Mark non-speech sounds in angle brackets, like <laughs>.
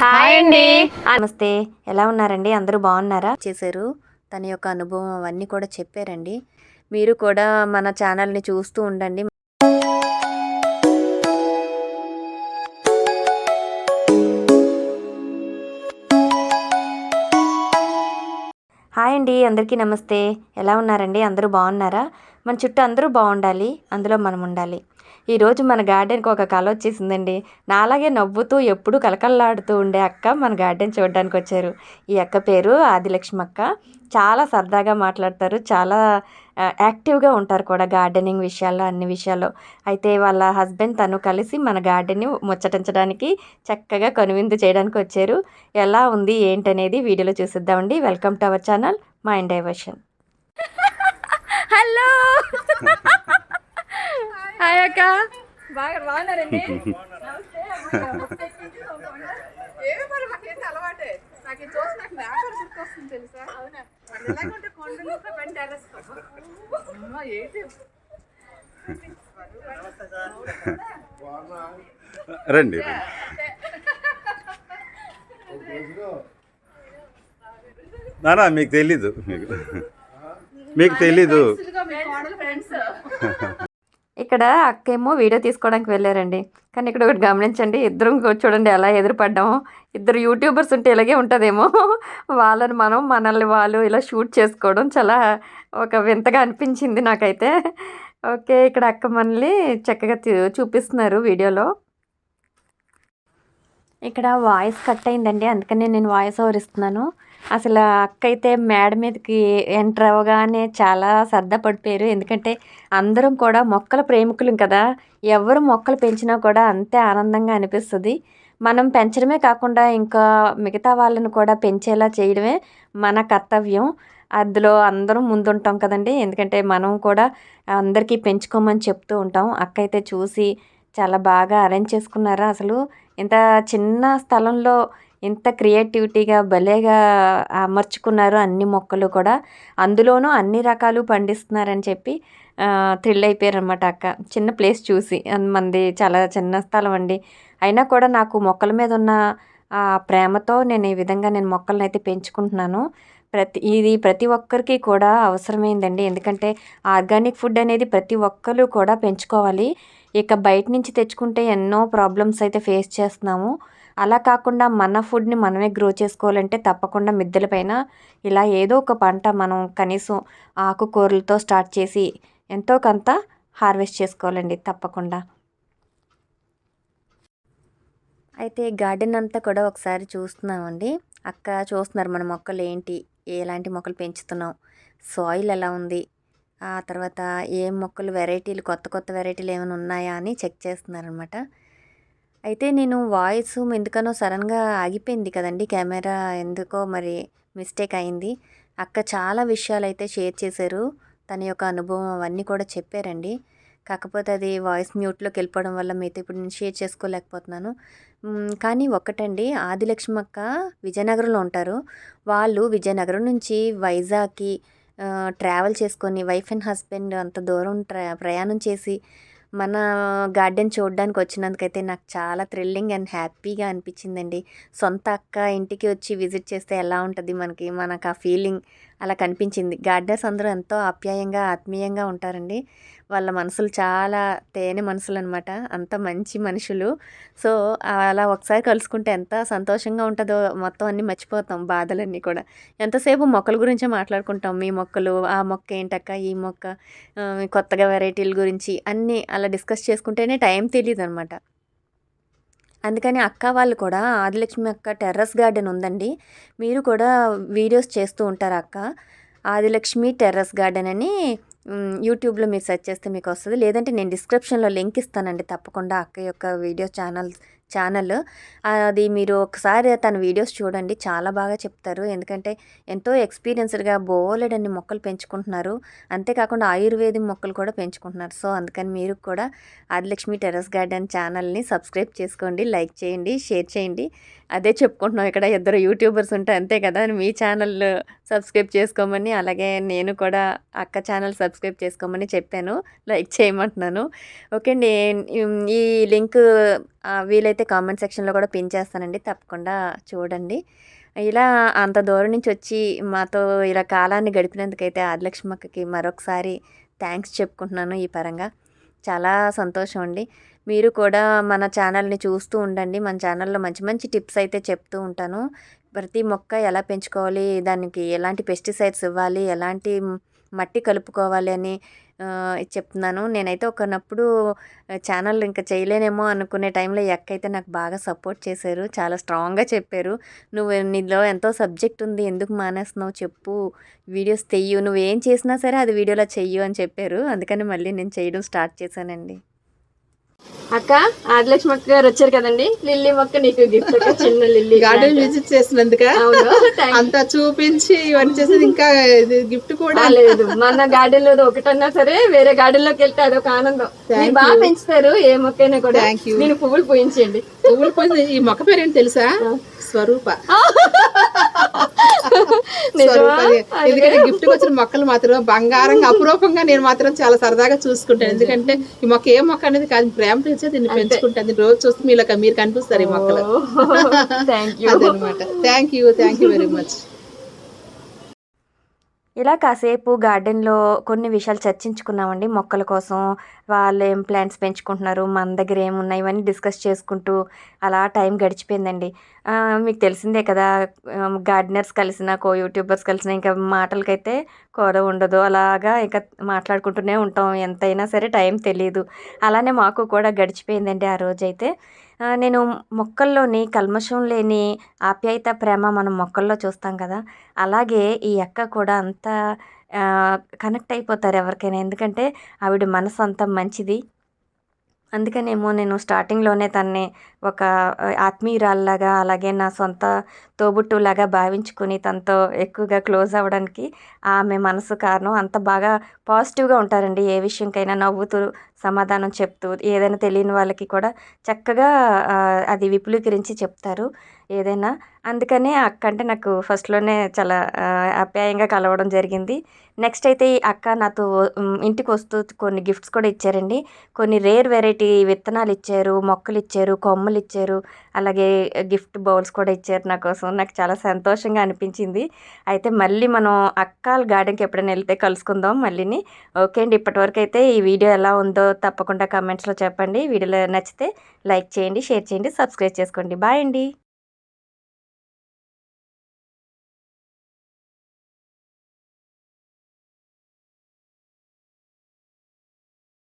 Hi అండి. నమస్తే. ఎలా ఉన్నారండి? అందరూ బాగున్నారా? చేశారు. తన యొక్క అనుభవం అవన్నీ కూడా చెప్పారండి. మీరు కూడా మన ఛానల్ని చూస్తూ ఉండండి. అండి అందరికీ నమస్తే. ఎలా ఉన్నారండి? అందరూ బాగున్నారా? మన చుట్టూ అందరూ బాగుండాలి. అందులో మనం ఉండాలి. ఈరోజు మన గార్డెన్కి ఒక కళ వచ్చేసిందండి. నాలాగే నవ్వుతూ ఎప్పుడూ కలకల్లాడుతూ ఉండే అక్క మన గార్డెన్ చూడడానికి వచ్చారు. ఈ అక్క పేరు ఆదిలక్ష్మి అక్క చాలా సరదాగా మాట్లాడతారు. చాలా యాక్టివ్గా ఉంటారు కూడా గార్డెనింగ్ విషయాల్లో అన్ని విషయాల్లో. అయితే వాళ్ళ హస్బెండ్ తను కలిసి మన గార్డెన్ని ముచ్చటించడానికి చక్కగా కనువిందు చేయడానికి వచ్చారు. ఎలా ఉంది ఏంటనేది వీడియోలో చూసిద్దామండి. Welcome to our channel. Mind diversion. Hello. Hi అక్క. బాగా బాగున్నారండి. <laughs> అలవాటే. నాకు చూసి నాకు వ్యాపారం గుర్తొస్తుంది తెలుసా? అవునా? కొండలు ఏంటి? రండి నానా మీకు తెలీదు. మీకు మీకు తెలీదు. ఇక్కడ అక్కేమో వీడియో తీసుకోవడానికి వెళ్ళారండి. కానీ ఇక్కడ ఒకటి గమనించండి ఇద్దరు చూడండి ఎలా ఎదురుపడ్డాము. ఇద్దరు యూట్యూబర్స్ ఉంటే ఇలాగే ఉంటుందేమో. వాళ్ళని మనం మనల్ని వాళ్ళు ఇలా షూట్ చేసుకోవడం చాలా ఒక వింతగా అనిపించింది నాకైతే. ఓకే ఇక్కడ అక్క మనల్ని చక్కగా చూపిస్తున్నారు వీడియోలో. ఇక్కడ వాయిస్ కట్ అయిందండి అందుకనే నేను వాయిస్ ఓవర్ ఇస్తున్నాను. అసలు అక్క అయితే మేడ మీదకి ఎంటర్ అవ్వగానే చాలా సరదా పడిపోయారు. ఎందుకంటే అందరం కూడా మొక్కల ప్రేమికులం కదా. ఎవరు మొక్కలు పెంచినా కూడా అంతే ఆనందంగా అనిపిస్తుంది. మనం పెంచడమే కాకుండా ఇంకా మిగతా వాళ్ళని కూడా పెంచేలా చేయడమే మన కర్తవ్యం. అందులో అందరం ముందుంటాం కదండి. ఎందుకంటే మనం కూడా అందరికీ పెంచుకోమని చెప్తూ ఉంటాం. అక్క అయితే చూసి చాలా బాగా అరేంజ్ చేసుకున్నారా అసలు. ఇంత చిన్న స్థలంలో ఇంత క్రియేటివిటీగా భలేగా అమర్చుకున్నారు అన్ని మొక్కలు కూడా అందులోనూ అన్ని రకాలు పండిస్తున్నారని చెప్పి థ్రిల్ అయిపోయారనమాట అక్క. చిన్న ప్లేస్ చూసి. మంది చాలా చిన్న స్థలం అండి. అయినా కూడా నాకు మొక్కల మీద ఉన్న ఆ ప్రేమతో నేను ఈ విధంగా నేను మొక్కలను అయితే పెంచుకుంటున్నాను. ప్రతి ఇది ప్రతి ఒక్కరికి కూడా అవసరమైందండి. ఎందుకంటే ఆర్గానిక్ ఫుడ్ అనేది ప్రతి ఒక్కరు కూడా పెంచుకోవాలి. ఇక బయట నుంచి తెచ్చుకుంటే ఎన్నో ప్రాబ్లమ్స్ అయితే ఫేస్ చేస్తున్నాము. అలా కాకుండా మన ఫుడ్ని మనమే గ్రో చేసుకోవాలంటే తప్పకుండా మిద్దెల పైన ఇలా ఏదో ఒక పంట మనం కనీసం ఆకుకూరలతో స్టార్ట్ చేసి ఎంతో కొంత హార్వెస్ట్ చేసుకోవాలండి తప్పకుండా. అయితే గార్డెన్ అంతా కూడా ఒకసారి చూస్తున్నామండి. అక్క చూస్తున్నారు మన మొక్కలు ఏంటి ఎలాంటి మొక్కలు పెంచుతున్నాం సాయిల్ ఎలా ఉంది ఆ తర్వాత ఏ మొక్కలు వెరైటీలు కొత్త కొత్త వెరైటీలు ఏమైనా ఉన్నాయా అని చెక్ చేస్తున్నారనమాట అయితే నేను వాయిస్ ఎందుకనో సడన్గా ఆగిపోయింది కదండి కెమెరా ఎందుకో మరి మిస్టేక్ అయింది. అక్క చాలా విషయాలు అయితే షేర్ చేశారు. తన యొక్క అనుభవం అవన్నీ కూడా చెప్పారండి. కాకపోతే అది వాయిస్ మ్యూట్లోకి వెళ్ళిపోవడం వల్ల మీతో ఇప్పుడు నేను షేర్ చేసుకోలేకపోతున్నాను. కానీ ఒక్కటండి. ఆదిలక్ష్మి అక్క విజయనగరంలో ఉంటారు. వాళ్ళు విజయనగరం నుంచి వైజాగ్కి ట్రావెల్ చేసుకొని వైఫ్ అండ్ హస్బెండ్ అంత దూరం ట్రా ప్రయాణం చేసి మన గార్డెన్ చూడడానికి వచ్చినందుకైతే నాకు చాలా థ్రిల్లింగ్ అండ్ హ్యాపీగా అనిపించిందండి. సొంత అక్క ఇంటికి వచ్చి విజిట్ చేస్తే ఎలా ఉంటుంది మనకి? మనకు ఆ ఫీలింగ్ అలా కనిపించింది. గార్డెన్స్ అందరూ ఎంతో ఆప్యాయంగా ఆత్మీయంగా ఉంటారండి. వాళ్ళ మనసులు చాలా తేనె మనసులు అనమాట అంత మంచి మనుషులు. సో అలా ఒకసారి కలుసుకుంటే ఎంత సంతోషంగా ఉంటుందో మొత్తం అన్నీ మర్చిపోతాం బాధలన్నీ కూడా. ఎంతసేపు మొక్కల గురించే మాట్లాడుకుంటాం. మీ మొక్కలు ఆ మొక్క ఏంటక్క ఈ మొక్క కొత్తగా వెరైటీల గురించి అన్నీ అలా డిస్కస్ చేసుకుంటేనే టైం తెలియదు అనమాట అందుకని అక్క వాళ్ళు కూడా ఆదిలక్ష్మి అక్క టెర్రస్ గార్డెన్ ఉందండి. మీరు కూడా వీడియోస్ చేస్తూ ఉంటారు అక్క? ఆదిలక్ష్మి టెర్రస్ గార్డెన్ అని యూట్యూబ్లో మీరు సెర్చ్ చేస్తే మీకు వస్తుంది. లేదంటే నేను డిస్క్రిప్షన్లో లింక్ ఇస్తానండి తప్పకుండా అక్క యొక్క వీడియో ఛానల్ ఛానల్. అది మీరు ఒకసారి తన వీడియోస్ చూడండి. చాలా బాగా చెప్తారు. ఎందుకంటే ఎంతో ఎక్స్పీరియన్స్డ్గా బోలెడన్ని మొక్కలు పెంచుకుంటున్నారు. అంతేకాకుండా ఆయుర్వేదిక్ మొక్కలు కూడా పెంచుకుంటున్నారు. సో అందుకని మీరు కూడా ఆదిలక్ష్మి టెర్రస్ గార్డెన్ ఛానల్ని సబ్స్క్రైబ్ చేసుకోండి లైక్ చేయండి షేర్ చేయండి. అదే చెప్పుకుంటున్నాం. ఇక్కడ ఇద్దరు యూట్యూబర్స్ ఉంటే అంతే కదా. మీ ఛానల్ సబ్స్క్రైబ్ చేసుకోమని అలాగే నేను కూడా అక్క ఛానల్ సబ్స్క్రైబ్ చేసుకోమని చెప్పాను. లైక్ చేయమంటున్నాను. ఓకే అండి. ఈ లింక్ వీలైతే అయితే కామెంట్ సెక్షన్లో కూడా పిన్ చేస్తానండి. తప్పకుండా చూడండి. ఇలా అంత దూరం నుంచి వచ్చి మాతో ఇలా కాలాన్ని గడిపినందుకైతే ఆదిలక్ష్మక్కకి మరొకసారి థ్యాంక్స్ చెప్పుకుంటున్నాను ఈ పరంగా. చాలా సంతోషం అండి. మీరు కూడా మన ఛానల్ని చూస్తూ ఉండండి. మన ఛానల్లో మంచి మంచి టిప్స్ అయితే చెప్తూ ఉంటాను. ప్రతి మొక్క ఎలా పెంచుకోవాలి? దానికి ఎలాంటి పెస్టిసైడ్స్ ఇవ్వాలి? ఎలాంటి మట్టి కలుపుకోవాలి అని చెప్తున్నాను. నేనైతే ఒకనప్పుడు ఛానల్ ఇంకా చేయలేనేమో అనుకునే టైంలో ఎక్కైతే అయితే నాకు బాగా సపోర్ట్ చేశారు. చాలా స్ట్రాంగ్గా చెప్పారు. నువ్వు నీలో ఎంతో సబ్జెక్ట్ ఉంది ఎందుకు మానేస్తున్నావు చెప్పు. వీడియోస్ తెయ్యు. నువ్వు ఏం చేసినా సరే అది వీడియోలో చెయ్యు అని చెప్పారు. అందుకని మళ్ళీ నేను చేయడం స్టార్ట్ చేశానండి. అక్క ఆదిలక్ష్మి అక్క గారు వచ్చారు కదండి. లిల్లీ మొక్క నీకు గిఫ్ట్ చిన్న లిల్లీ గార్డెన్ విజిట్ చేసినందుక. అంతా చూపించి ఇవన్నీ చేసేది ఇంకా గిఫ్ట్ కూడా? లేదు. మన గార్డెన్లో ఒకటన్నా సరే వేరే గార్డెన్లోకి వెళ్తే అదొక ఆనందం. మీరు బాగా పెంచుతారు ఏ మొక్కైనా కూడా. Thank you. నేను పువ్వులు పూయించండి పువ్వులు పోయింది ఈ మొక్క పేరు ఏంటి తెలుసా? స్వరూప. <laughs> <laughs> ఎందుకంటే గిఫ్ట్ వచ్చిన మొక్కలు మాత్రం బంగారంగా అపురూపంగా నేను మాత్రం చాలా సరదాగా చూసుకుంటాను. ఎందుకంటే ఈ మొక్క ఏ మొక్క అనేది కాదు ప్రేమ పెంచే దీన్ని పెంచుకుంటాను. రోజు చూస్తే మీలో మీరు కనిపిస్తారు ఈ మొక్కలు. అదనమాట thank you thank you very much ఇలా కాసేపు గార్డెన్లో కొన్ని విషయాలు చర్చించుకున్నామండి. మొక్కల కోసం వాళ్ళు ఏం ప్లాంట్స్ పెంచుకుంటున్నారు మన దగ్గర ఏమున్నాయి ఇవన్నీ డిస్కస్ చేసుకుంటూ అలా టైం గడిచిపోయిందండి. మీకు తెలిసిందే కదా గార్డెనర్స్ కలిసిన కో యూట్యూబర్స్ కలిసిన ఇంకా మాటలకైతే కూర ఉండదు. అలాగా ఇంకా మాట్లాడుకుంటూనే ఉంటాం. ఎంతైనా సరే టైం తెలియదు అలానే మాకు కూడా గడిచిపోయిందండి ఆ రోజైతే. నేను మొక్కల్లోని కల్మషం లేని ఆప్యాయత ప్రేమ మనం మొక్కల్లో చూస్తాం కదా. అలాగే ఈ అక్క కూడా అంత కనెక్ట్ అయిపోతారు ఎవరికైనా. ఎందుకంటే ఆవిడ మనసు అంత మంచిది. అందుకనేమో నేను స్టార్టింగ్లోనే తన్ని ఒక ఆత్మీయురాల్లాగా అలాగే నా సొంత తోబుట్టులాగా భావించుకుని తనతో ఎక్కువగా క్లోజ్ అవ్వడానికి ఆమె మనసు కారణం అంత బాగా పాజిటివ్గా ఉంటారండి. ఏ విషయంకైనా నవ్వుతూ సమాధానం చెప్తూ ఏదైనా తెలియని వాళ్ళకి కూడా చక్కగా అది విపులీకరించి చెప్తారు ఏదైనా. అందుకనే అక్క అంటే నాకు ఫస్ట్లోనే చాలా అప్యాయంగా ఆప్యాయంగా కలవడం జరిగింది. నెక్స్ట్ అయితే ఈ అక్క నాతో ఇంటికి వస్తూ కొన్ని గిఫ్ట్స్ కూడా ఇచ్చారండి. కొన్ని రేర్ వెరైటీ విత్తనాలు ఇచ్చారు మొక్కలు ఇచ్చారు కొమ్మలు ఇచ్చారు అలాగే గిఫ్ట్ బౌల్స్ కూడా ఇచ్చారు నా కోసం. నాకు చాలా సంతోషంగా అనిపించింది. అయితే మళ్ళీ మనం అక్కల గార్డెన్కి ఎప్పుడైనా వెళ్తే కలుసుకుందాం మళ్ళీని. ఓకే అండి ఇప్పటివరకు అయితే ఈ వీడియో ఎలా ఉందో తప్పకుండా కమెంట్స్లో చెప్పండి. వీడియోలో నచ్చితే లైక్ చేయండి షేర్ చేయండి సబ్స్క్రైబ్ చేసుకోండి. బాయ్ అండి.